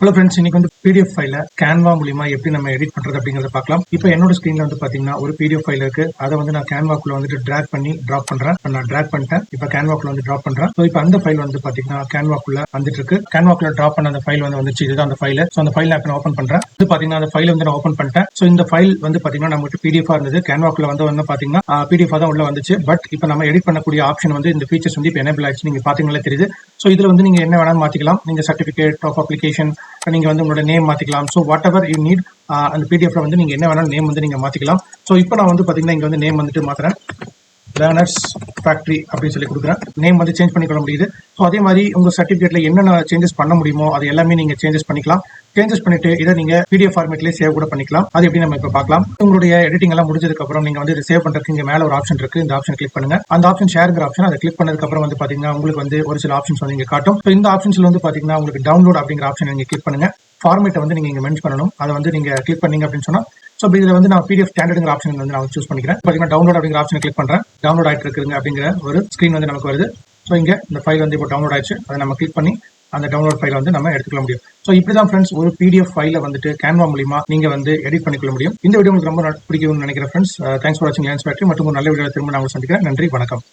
Hello friends இன்னைக்கு வந்து PDF ஃபைல கேன்வா மூலியமா எப்படி நம்ம எடிட் பண்றது அப்படிங்கறத பார்க்கலாம். இப்போ என்னோட ஸ்கிரீன்ல வந்து பாத்தீங்கன்னா ஒரு பிடிஎஃப் ஃபைல் இருக்கு. அதை வந்து நான் கேன்வாக்குள்ள வந்துட்டு டிராக் பண்ணி டிராப் பண்றேன். நான் டிராக் பண்ணிட்டேன். இப்போ கேன்வாக்குள்ள வந்து டிராப் பண்றேன். ஸோ இப்போ அந்த ஃபைல் வந்து பாத்தீங்கன்னா கேன்வாக்குள்ள வந்துட்டு இருக்கு கேன்வாக்குள்ள டிராப் பண்ண அந்த ஃபைல் வந்து வந்துச்சு. இதுதான் அந்த ஃபைல் ஸோ அந்த ஃபைல் நான் ஓப்பன் பண்றேன். இது பாத்தீங்கன்னா அந்த ஃபைல் வந்து நான் ஓப்பன் பண்ணிட்டேன். ஸோ இந்த ஃபைல் வந்து பாத்தீங்கன்னா நம்மகிட்ட பிடிஎஃப் இருந்தது. கேன்வாக்குள்ள வந்து வந்து பாத்தீங்கன்னா பிடிஎஃப் தான் உள்ள வந்துச்சு. பட் இப்போ நம்ம எடிட் பண்ணக்கூடிய ஆப்ஷன் வந்து இந்த ஃபீச்சர்ஸ் வந்து இப்போ எனபிள் ஆச்சு நீங்க பாத்தீங்களா தெரியுது. ஸோ இதுல வந்து நீங்க என்ன வேணாலும் மாத்திக்கலாம். நீங்க சர்டிபிகேட் ஆஃப் அப்ளிகேஷன் நீங்கள் வந்து உங்களோட நேம் மாற்றிக்கலாம் so whatever you need அந்த பிடிஎஃப்ல வந்து நீங்கள் என்ன வேணாலும் நேம் வந்து நீங்கள் மாற்றிக்கலாம் ஸோ இப்போ நான் வந்து பார்த்தீங்கன்னா இங்கே வந்து நேம் வந்துட்டு மாற்றுறேன் லேர்னர்ஸ் ஃபேக்ட்ரி அப்படின்னு சொல்லி கொடுக்குறேன். நேம் வந்து சேஞ்ச் பண்ணிக்கொள்ள முடியுது. ஸோ அதே மாதிரி உங்கள் சர்டிஃபிகேட்டில் என்னென்ன சேஞ்சஸ் பண்ண முடியுமோ அது எல்லாமே நீங்கள் சேஞ்சஸ் பண்ணிக்கலாம். சேஞ்சஸ் பண்ணிட்டு இதை நீங்க பிடிஎஃப் ஃபார்மேட்லேயே சேவ் கூட பண்ணிக்கலாம். அது எப்படி நம்ம இப்போ பார்க்கலாம். உங்களுடைய எடிட்டிங் எல்லாம் முடிஞ்சதுக்கு அப்புறம் நீங்க வந்து இதை சேவ் பண்றதுக்கு இங்க மேல ஒரு ஆப்ஷன் இருக்கு. இந்த ஆப்ஷன் கிளிக் பண்ணுங்க. அந்த ஆப்ஷன் ஷேருங்கிற ஆப்ஷன் அதை கிளிக் பண்ணதுக்கு அப்புறம் வந்து பாத்தீங்கன்னா உங்களுக்கு வந்து ஒரு சில ஆப்ஷன்ஸ் வந்து இங்க காட்டும். ஸோ இந்த ஆப்ஷன்ஸ்ல வந்து பாத்தீங்கன்னா உங்களுக்கு டவுன்லோட் அப்படிங்கிற ஆப்ஷன் நீங்க கிளிக் பண்ணுங்க. ஃபார்மேட்டை வந்து நீங்க இங்க மென்ஷன் பண்ணணும். அதை வந்து நீங்க கிளிக் பண்ணீங்க அப்படின்னு சொன்னா ஸோ இதில் வந்து நான் பிடிஎஃப் ஸ்டாண்டர்டுங்கிற ஆப்ஷன் வந்து நான் சூஸ் பண்ணிக்கிறேன். பார்த்தீங்கன்னா டவுன்லோட் அப்படிங்கிற ஆப்ஷன் கிளிக் பண்ணுறேன் டவுன்லோட் ஆகிட்டு இருக்குங்க அப்படிங்கிற ஒரு ஸ்க்ரீன் வந்து நமக்கு வருது. ஸோ இங்கே இந்த ஃபைல் வந்து இப்போ டவுன்லோட் ஆயிடுச்சு. அதை நம்ம கிளிக் பண்ணி அந்த டவுன்லோட் ஃபைலை வந்து நம்ம எடுத்துக்கொள்ள முடியும். ஸோ இப்படி தான் ஃப்ரெண்ட்ஸ் ஒரு பிடிஎஃப் ஃபைலை வந்துட்டு கேன்வா மூலியமா நீங்க வந்து எடிட் பண்ணிக்கொள்ள முடியும். இந்த வீடியோ உங்களுக்கு ரொம்ப பிடிக்கும்னு நினைக்கிறேன் ஃப்ரெண்ட்ஸ் தேங்க்ஸ் ஃபார் வாட்சிங் லேன்ஸ் ஃபேக்டரி மற்றும் ஒரு நல்ல வீடியோ திரும்ப நான் சந்திக்கிறேன். நன்றி வணக்கம்.